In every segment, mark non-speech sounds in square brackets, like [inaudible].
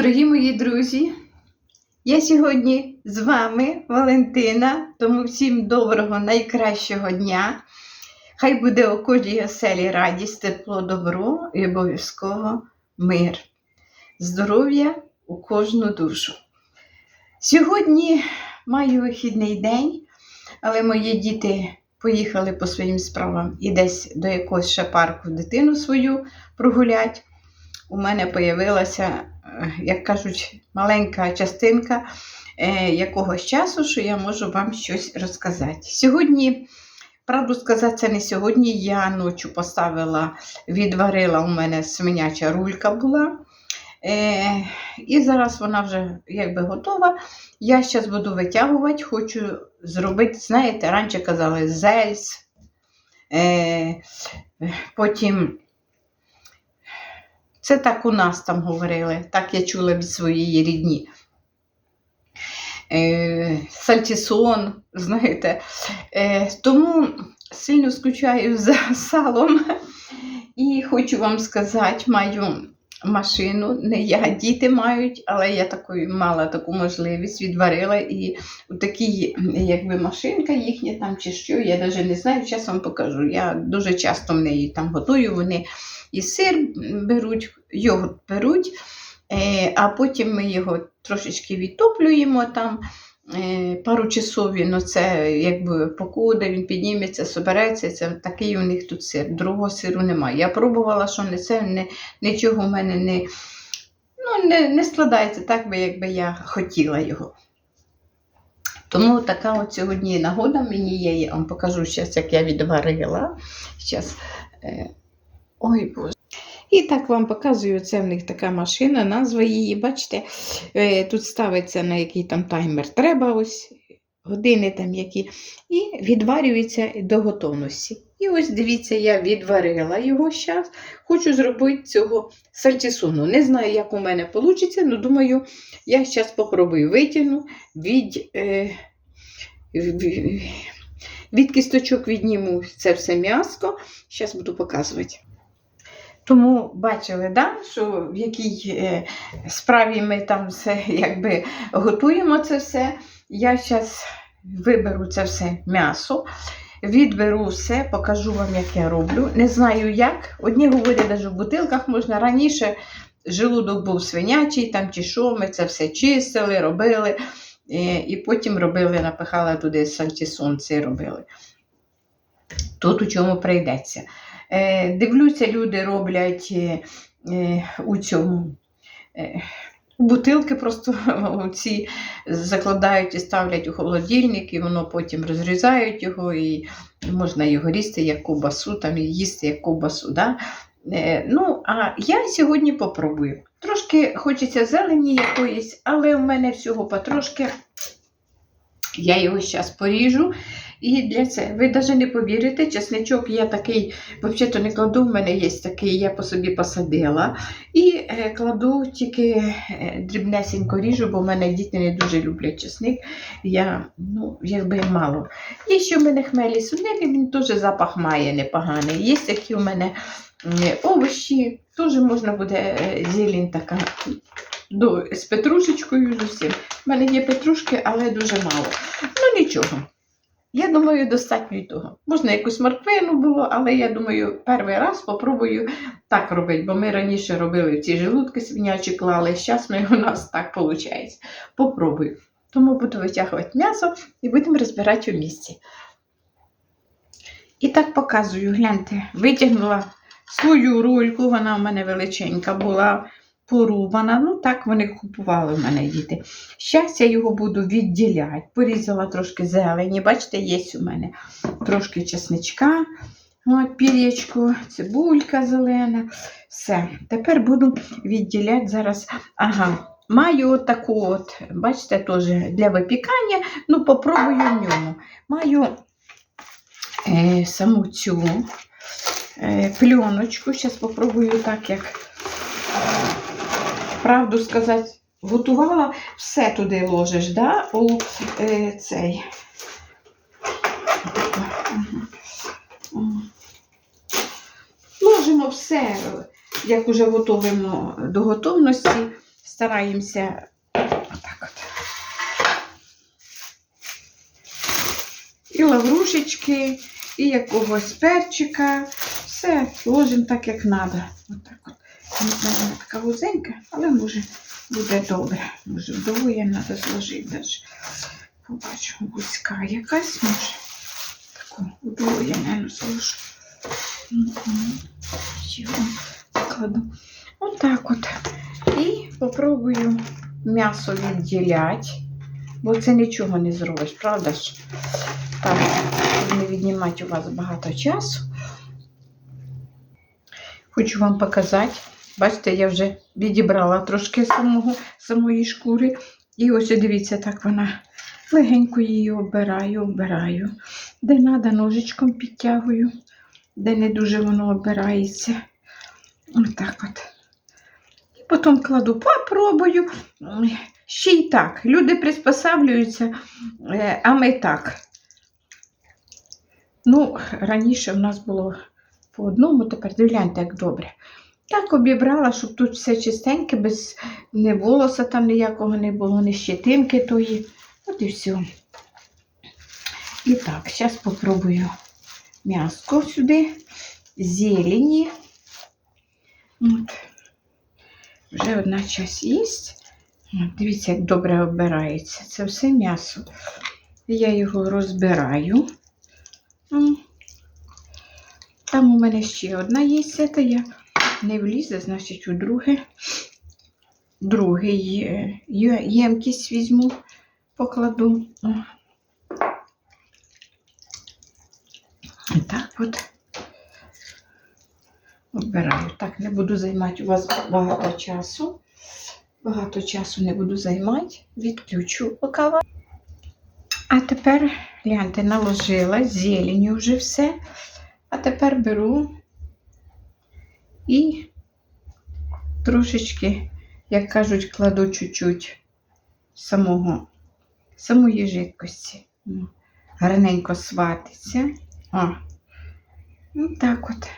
Дорогі мої друзі, я сьогодні з вами, Валентина, тому всім доброго, найкращого дня. Хай буде у кожній оселі радість, тепло, добро і обов'язково мир. Здоров'я у кожну душу. Сьогодні маю вихідний день, але мої діти поїхали по своїм справам і десь до якогось ще парку дитину свою прогулять. У мене появилася, е, як кажуть, маленька частинка е, якогось часу, що я можу вам щось розказати. Сьогодні, правду сказати, це не сьогодні. Я ночі поставила, відварила у мене свиняча рулька була. Е, і зараз вона вже якби готова. Я зараз буду витягувати, хочу зробити, знаєте, раніше казали зельс. Е, потім це так у нас там говорили, так я чула від своєї рідні. Е, сальтісон, знаєте. Е, тому сильно скучаю за салом. І хочу вам сказати, маю машину, не я, діти мають, але я такою мала таку можливість, відварила і у такій, якби машинка їхня там чи що, я навіть не знаю, зараз вам покажу. Я дуже часто в неї там готую, вони і сир беруть, йогурт беруть, е, а потім ми його трошечки відтоплюємо там. Е, Пару часов він оце якби покуде, він підніметься, собереться. Це такий у них тут сир. Другого сиру немає. Я пробувала, що не це не, нічого в мене не, ну, не, не складається так, би, якби я хотіла його. Тому така от сьогодні нагода мені є. Я вам покажу зараз, як я відварила. Щас, е, Ой Боже. І так вам показую, це в них така машина, назва її, бачите, е, тут ставиться на який там таймер треба, ось години там які, і відварюється до готовності. І ось дивіться, я відварила його зараз. Хочу зробити цього сальтісону. Не знаю, як у мене вийде, але думаю, я зараз спробую витягну від, е, від кісточок відніму це все м'яско. Зараз буду показувати. Тому бачили, да, що в якій е, справі ми там все якби готуємо це все. Я зараз виберу це все м'ясо, відберу все, покажу вам, як я роблю. Не знаю як. Одні говорять, навіть в бутилках можна. Раніше желудок був свинячий, там чи що, ми це все чистили, робили. е, І потім робили, напихали туди сальтісон, це робили. Тут у чому прийдеться. Е, Дивлюся, люди роблять е, е, у цьому. Бутилки просто [laughs] ці закладають і ставлять у холодильник, і воно потім розрізають його, і можна його різти як ковбасу, там і їсти як ковбасу. Да? Ну, а я сьогодні попробую. Трошки хочеться зелені якоїсь, але в мене всього потрошки. Я його зараз поріжу. І для це ви навіть не повірите, чесничок я такий, взагалі-то не кладу, в мене є такий, я по собі посадила. І е, кладу тільки е, дрібнесенько ріжу, бо в мене діти не дуже люблять чесник. Я, ну, якби мало. Є ще в мене хмелі сунелі, він теж запах має непоганий. Є такі у мене овочі, теж можна буде е, зелень така. З петрушечкою з усім. У мене є петрушки, але дуже мало. Ну нічого. Я думаю, достатньо й того. Можна якусь морквину було, але я думаю, перший раз спробую так робити, бо ми раніше робили ці желудки свинячі клали, зараз ми у нас так виходить. Попробую. Тому буду витягувати м'ясо і будемо розбирати у місці. І так показую, гляньте, витягнула свою рульку, вона в мене величенька була порубана. Ну, так вони купували в мене діти. Зараз я його буду відділяти. Порізала трошки зелені. Бачите, є у мене трошки чесничка, от, пір'ячку, цибулька зелена. Все. Тепер буду відділяти зараз. Ага. Маю таку, от, бачите, теж для випікання. Ну, попробую в ньому. Маю е, саму цю е, пленочку. Зараз попробую так, як правду сказати, готувала, все туди ложиш, да? у е, цей. Ложимо все, як уже готуємо до готовності, стараємося отак от. І лаврушечки, і якогось перчика. Все ложимо так, як треба. Отак от. Вона така вузенька, але може буде добре. Може, вдвоє треба зложити навіть. Побачу, вузька якась може. Таку вдвоє, не зложу. Мгм. Ще. Отак от. І попробую м'ясо відділяти, бо це нічого не зробиш, правда ж? Так, не віднімати у вас багато часу. Хочу вам показати. Бачите, я вже відібрала трошки самого, самої шкури. І ось дивіться, так вона легенько її обираю, обираю. Де треба, ножичком підтягую, де не дуже воно обирається. Отак от. І потім кладу, попробую. Ще й так. Люди приспосаблюються, е, а ми так. Ну, раніше в нас було по одному, тепер гляньте, як добре. Так обібрала, щоб тут все чистеньке, без не волоса там ніякого не було, ні щетинки тої. От і все. І так, зараз попробую м'яско сюди, зелені. От. Вже одна часть. От, Дивіться, як добре обирається. Це все м'ясо. Я його розбираю. Там у мене ще одна є, це я не влізе, значить, у друге. Другий е, ємкість візьму, покладу. О. Так от обираю. Так, не буду займати у вас багато часу. Багато часу не буду займати. Відключу поки. А тепер, гляньте, наложила зелені вже все. А тепер беру і трошечки, як кажуть, кладу чуть-чуть самого, самої жидкості. Гарненько сватиться. О, ну так от.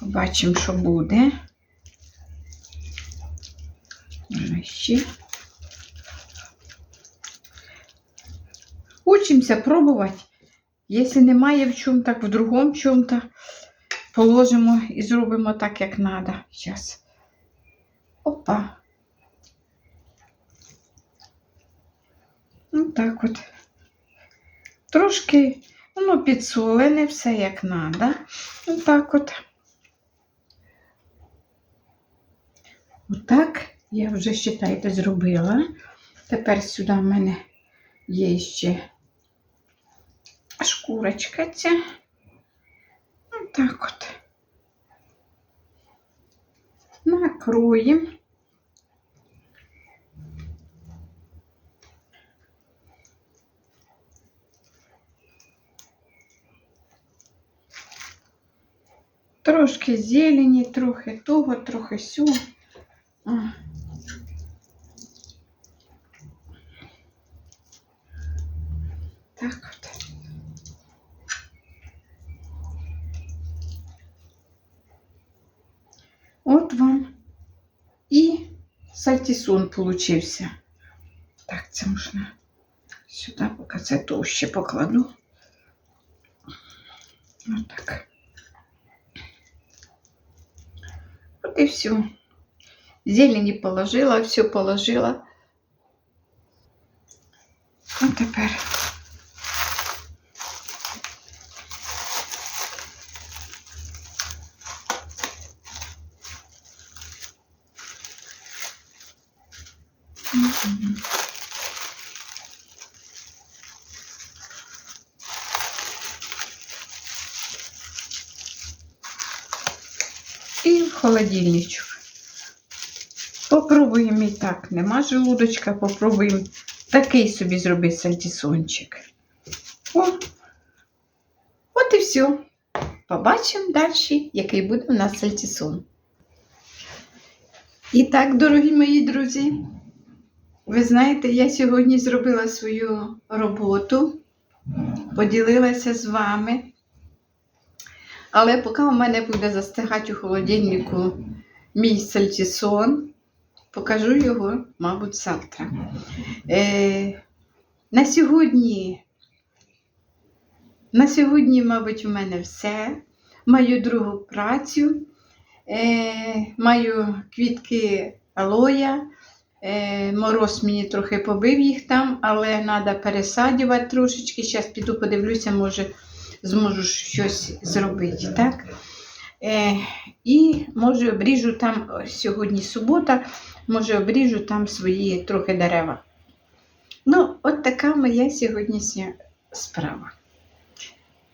Побачимо, що буде. Ще. Учимося пробувати. Якщо немає в чому, так в другому чому-то положимо і зробимо так, як треба. Зараз. Опа. Ну так от. Трошки воно підсолене, все як треба. Ну так от. Отак я вже, вважайте, зробила. Тепер сюди в мене є ще шкурочка ця. Отак от. Накроємо. Трошки зелені, трохи того, трохи сього. А. Так от. От вам і сальтісон получився. Так, це можна сюди, поки це товще покладу. Отак. От і все. Зелені положила, все положила. А тепер І в холодильничок. Попробуємо і так. Нема желудочка, попробуємо такий собі зробити сальтісончик. О, от і все. Побачимо далі, який буде у нас сальтісон. І так, дорогі мої друзі, ви знаєте, я сьогодні зробила свою роботу, поділилася з вами. Але поки у мене буде застигати у холодильнику мій сальтісон. Покажу його, мабуть, завтра. Е, на сьогодні, на сьогодні, мабуть, у мене все. Маю другу працю, е, маю квітки алоя. Е, мороз мені трохи побив їх там, але треба пересадювати трошечки. Зараз піду подивлюся, може зможу щось зробити. Так? Е, і може обріжу там сьогодні субота, може обріжу там свої трохи дерева. Ну, от така моя сьогоднішня справа.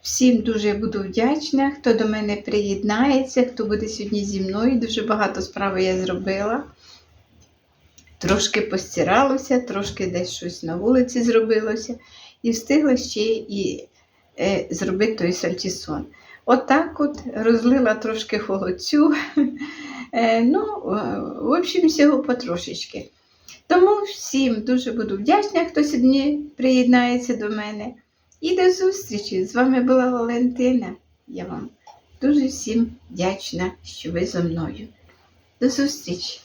Всім дуже буду вдячна, хто до мене приєднається, хто буде сьогодні зі мною. Дуже багато справи я зробила. Трошки постиралося, трошки десь щось на вулиці зробилося, і встигла ще і е, зробити той сальтісон. Отак от, розлила трошки холодцю. Е, ну, е, в общем, всього потрошечки. Тому всім дуже буду вдячна, хто сьогодні приєднається до мене. І до зустрічі! З вами була Валентина. Я вам дуже всім вдячна, що ви зі мною. До зустрічі!